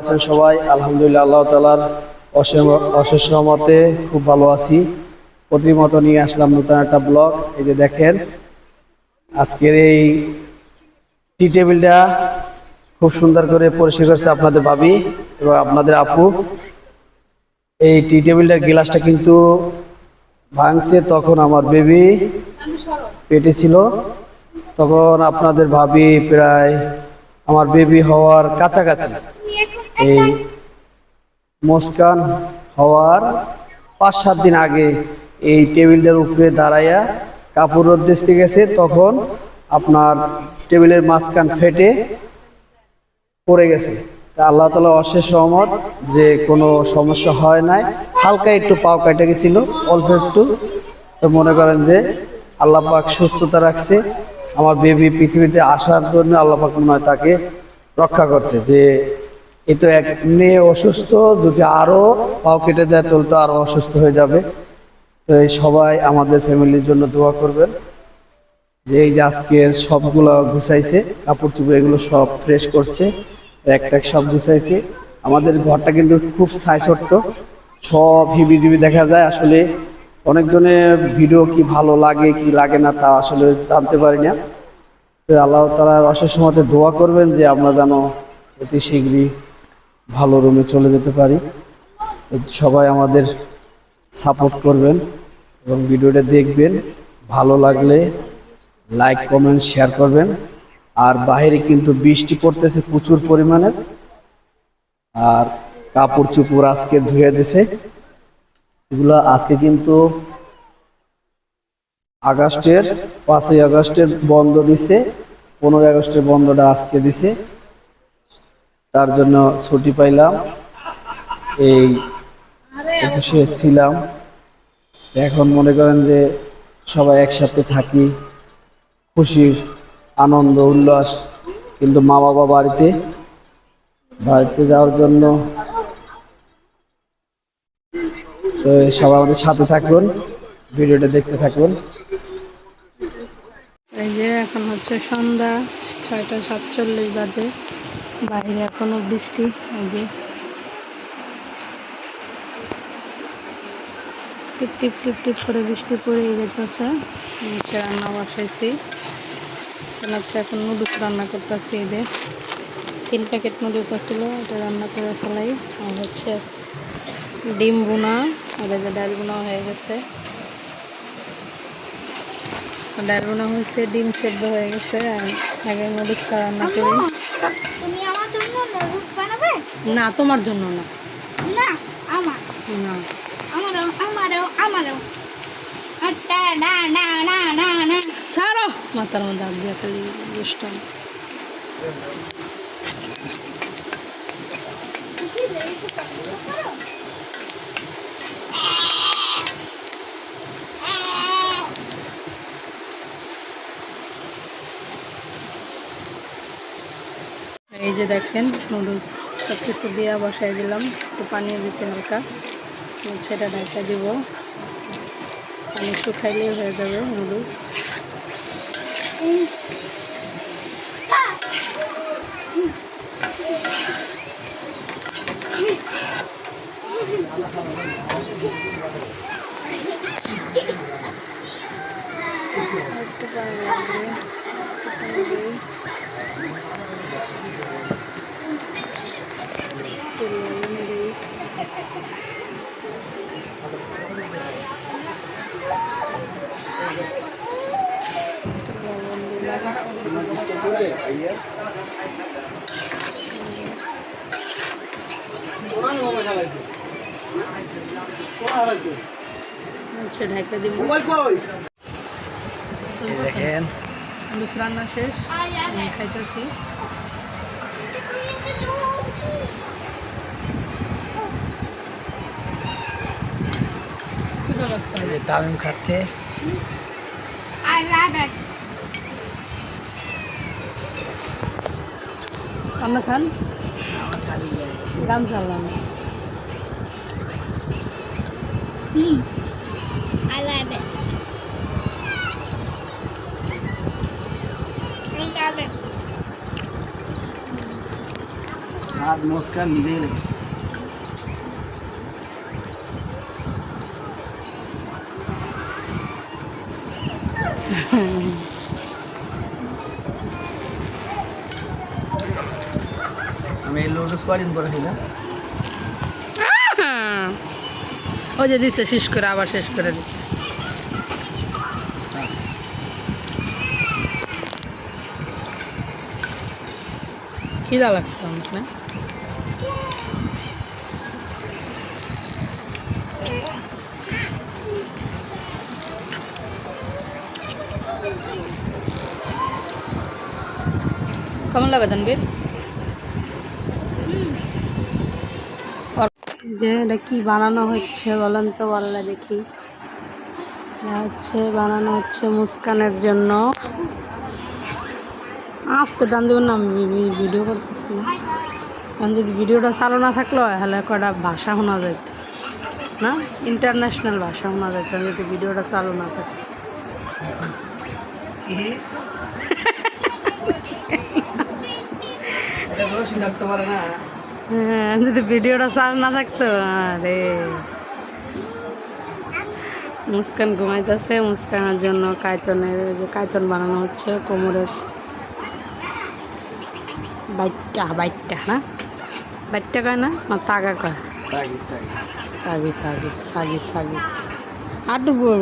আছেন সবাই, আলহামদুলিল্লাহ আল্লাহ তালার অশেষ রহমতে খুব ভালো আছি। প্রতির মতো নিয়ে আসলাম নতুন একটা ব্লগ। এই যে দেখেন, আজকের এই টি টেবিলটা খুব সুন্দর করে পরিষ্কার করছে আপনাদের ভাবি এবং আপনাদের আপু। এই টি টেবিলটার গ্লাসটা কিন্তু ভাঙছে তখন আমার বেবি পেটে ছিল। তখন আপনাদের ভাবি প্রায় আমার বেবি হওয়ার কাছাকাছি। এই মুস্কান হওয়ার পাঁচ সাত দিন আগে এই টেবিলটার উপরে দাঁড়াইয়া কাপড় রোদ দেখতে গেছে, তখন আপনার টেবিলের মাঝখান ফেটে পড়ে গেছে। তা আল্লাহ তালা অশেষ রহমত যে কোনো সমস্যা হয় নাই। হালকা একটু পাও কেটে গেছিল, অল্প একটু। তো মনে করেন যে আল্লাহ পাক সুস্থতা রাখছে। আমার বেবি পৃথিবীতে আসার জন্য আল্লাহ পাক মনে হয় তাকে রক্ষা করছে যে এ তো এক মেয়ে অসুস্থ, যদি আরও পাও কেটে যায়, তাহলে তো আরও অসুস্থ হয়ে যাবে। তো এই সবাই আমাদের ফ্যামিলির জন্য দোয়া করবেন। যে এই যে আজকের সবগুলো গুছাইছে, কাপড় চুপড় এগুলো সব ফ্রেশ করছে, এক ট্যাক সব গুছাইছে। আমাদের ঘরটা কিন্তু খুব সাই ছোট্ট সব হিবিজিবি দেখা যায়। আসলে অনেকজনের ভিডিও কি ভালো লাগে, কি লাগে না তা আসলে জানতে পারি না। তো আল্লাহ তালার অশেষ মতে দোয়া করবেন যে আমরা যেন অতি শীঘ্রই ভালো রুমে চলে যেতে পারি। সবাই আমাদের সাপোর্ট করবেন এবং ভিডিওটা দেখবেন। ভালো লাগলে লাইক কমেন্ট শেয়ার করবেন। আর বাইরে কিন্তু বৃষ্টি পড়তেছে প্রচুর পরিমাণের আর কাপড় চুপড় আজকে ধুয়ে দিছে। এগুলো আজকে কিন্তু আগস্টের, পাঁচই আগস্টের বন্ধ দিছে। পনেরোই আগস্টের বন্ধটা আজকে দিছে। তার জন্য ছুটি পাইলাম। এই অফিসে ছিলাম। এখন মনে করেন যে সবাই একসাথে থাকি, খুশির আনন্দ, উল্লাস। কিন্তু মা বাবা বাড়িতে বাড়িতে যাওয়ার জন্য তো সবাই আমাদের সাথে থাকুন ভিডিওটা দেখতে থাকুন এই যে এখন হচ্ছে সন্ধ্যা ছয়টা সাতচল্লিশ বাজে। বাইরে এখনও বৃষ্টি যে টিপ টিপ টিপ টিপ করে বৃষ্টি পড়েই যেতেছে নিচে রান্না বসাইছি। হচ্ছে এখন নুডলস রান্না করতেছি এই যে তিন প্যাকেট নুডলস আছিল, এটা রান্না করে ফেলাই। আর হচ্ছে ডিম বোনা আর যে ডাল বোনা হয়ে গেছে। ডাল বোনা হয়েছে, ডিম সেদ্ধ হয়ে গেছে, আর আগে নুডলসটা রান্না করি তুমি আমার জন্য নুডলস বানাবে না তোমার জন্য না। না আমার। না। আমারও আমারও আমারও। আচ্ছা না না না না না। ছাড়ো। মাথার মধ্যে আগ দিয়ে ফেলি দুষ্টাম। এই যে দেখেন নুডলস সব কিছু দিয়া বসাই দিলাম। একটু পানি দিছি হালকা। সেটা ঢাকা দিব। পানি শুকাইলেই হয়ে যাবে নুডলস একটু পানি লাগবে একটু পানি দিই। একটু লবণ দিই। একটু লবণ দিলাম আচ্ছা ঢাকা দিব দেখেন। রান্না শেষ। খাইতেছি তামিম খাচ্ছে। আই লাভ ইট আমরা খান আমার খালি গাম চাললাম hmm I love it I love it. আর মুস্কান নিজেই লেগেছে আমি এই লোটস কদিন পরে খেলাম ওই যে দিছে, শেষ করে, আবার শেষ করে দিছে। খিদা লাগছে আমার না কেমন লাগে তানবীর যে এটা কি বানানো হচ্ছে বলেন তো বললে দেখি। হচ্ছে, বানানো হচ্ছে মুস্কানের জন্য। আসতে টান দেবেন না, আমি ভিডিও করতেছি না। কারণ যদি ভিডিওটা চালু না থাকল, তাহলে কটা ভাষা শোনা যেত না? ইন্টারন্যাশনাল ভাষা শোনা যেত যদি ভিডিওটা চালু না থাকতো। না। হ্যাঁ যদি ভিডিওটা চালু না থাকতো আরে। মুস্কান ঘুমাইতেছে মুস্কানের জন্য কায়তনের যে কায়তন বানানো হচ্ছে কোমরের বাইটটা বাইটটা না? বাইটটা কয় না? না তাগা কয়। তাগি তাগি। সাগি সাগি। আটু বই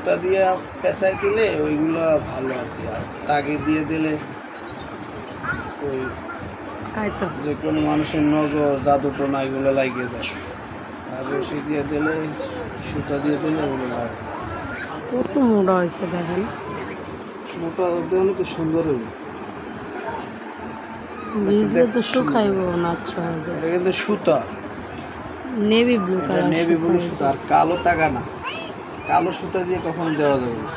সুতা দিয়ে পেঁচাই দিলে ওইগুলো ভালো আর কি আর তাগে দিয়ে দিলে ওই যে কোনো মানুষের নজর জাদু টোনা এগুলো লাগিয়ে দেয়। আর রশি দিয়ে দিলে সুতা দিয়ে দিলে ওগুলো লাগে। কত মোটা হয়েছে দেখেন। মোটা দেখুন তো সুন্দর হইল। বীজ দিয়ে তো শুকাইব না আচ্ছা এটা কিন্তু সুতা। Navy blue colour navy blue সুতা আর কালো তাগা না। কালো সুতা দিয়ে কখনো দেওয়া যাবে? না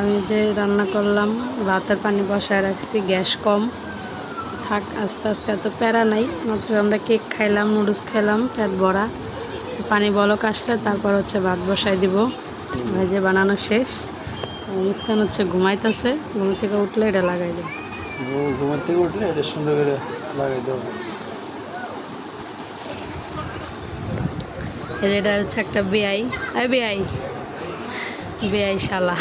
আমি যে রান্না করলাম ভাতের পানি বসায় রাখছি গ্যাস কম। থাক আস্তে আস্তে এত প্যারা নাই মাত্র আমরা কেক খাইলাম নুডলস খাইলাম পেট ভরা। পানি বলক আসলে তারপর হচ্ছে ভাত বসাই দিব। ভেজে বানানো শেষ। মুস্কান হচ্ছে ঘুমাইতেছে ঘুম থেকে উঠলে এটা লাগাই দেব। ঘুমার থেকে উঠলে এটা সুন্দর করে লাগাই দেবো এই যে এটা হচ্ছে একটা বেআই। এই বেআই। বেআই শালা।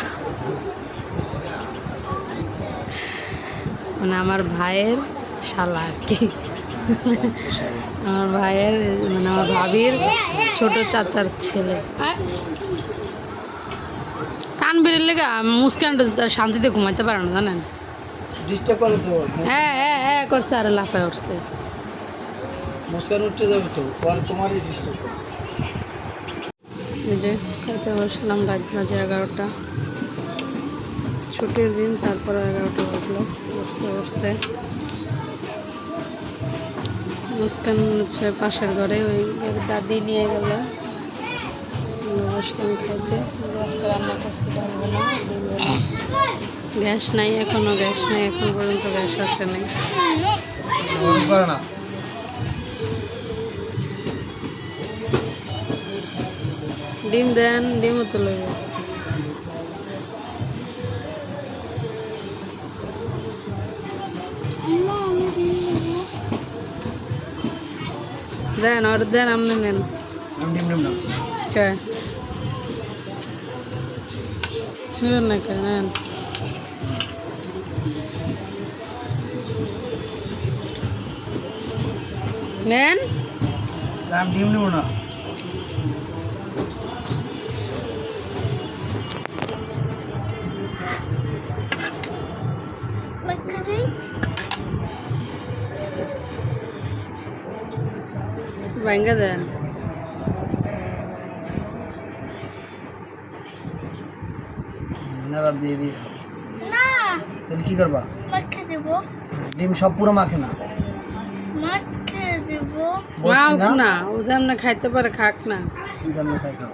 মানে আমার ভাইয়ের শালা আর কি। আমার ভাইয়ের মানে আমার ভাবির ছোট চাচার ছেলে। কান বেরিয়ে লেগে মুস্কানটা শান্তিতে ঘুমাইতে পারে না জানেন? হ্যাঁ হ্যাঁ হ্যাঁ করছে আর লাফায় উঠছে। মুস্কান উঠতে যাবে তো তোমারই ডিস্টার্ব যে খাইতে বসলাম রাত বাজে এগারোটা। ছুটির দিন, তারপরে এগারোটা বাজলো, বসতে বসতে। মুস্কান হচ্ছে পাশের ঘরে, ওই দাদি নিয়ে গেল। বসলাম খাইতে আজকে রান্না করছি গ্যাস নাই এখনও গ্যাস নাই, এখন পর্যন্ত গ্যাস আসে নাই। ডিম দেন ডিমও তো দেন ওর দেন আপনি নেন। ডিম ডিম নেবেন না কে নেন। নেন? ডিম নেব না। ভাঙ্গা দেন। নারা দিয়ে দিয়ে খাও। না। তাহলে কি করবা? মাখে দেব। ডিম সব পুরো মাখে না? মাখে দেব। খাক না না? খাইতে পারে খাক না। চিন্তা না খাই খাও।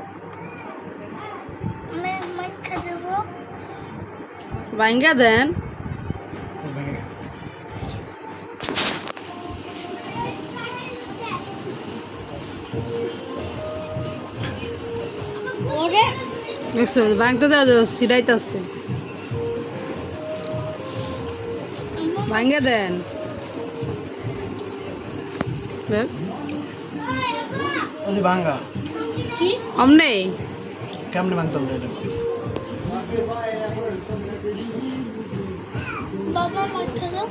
ভাঙ্গা দেন। দেখছ ভাঙতে যাও সিডাইতে আসতে। ভাঙ্গা দেন। কি? অমনে কেমনে ভাঙতাম বাবা দাও।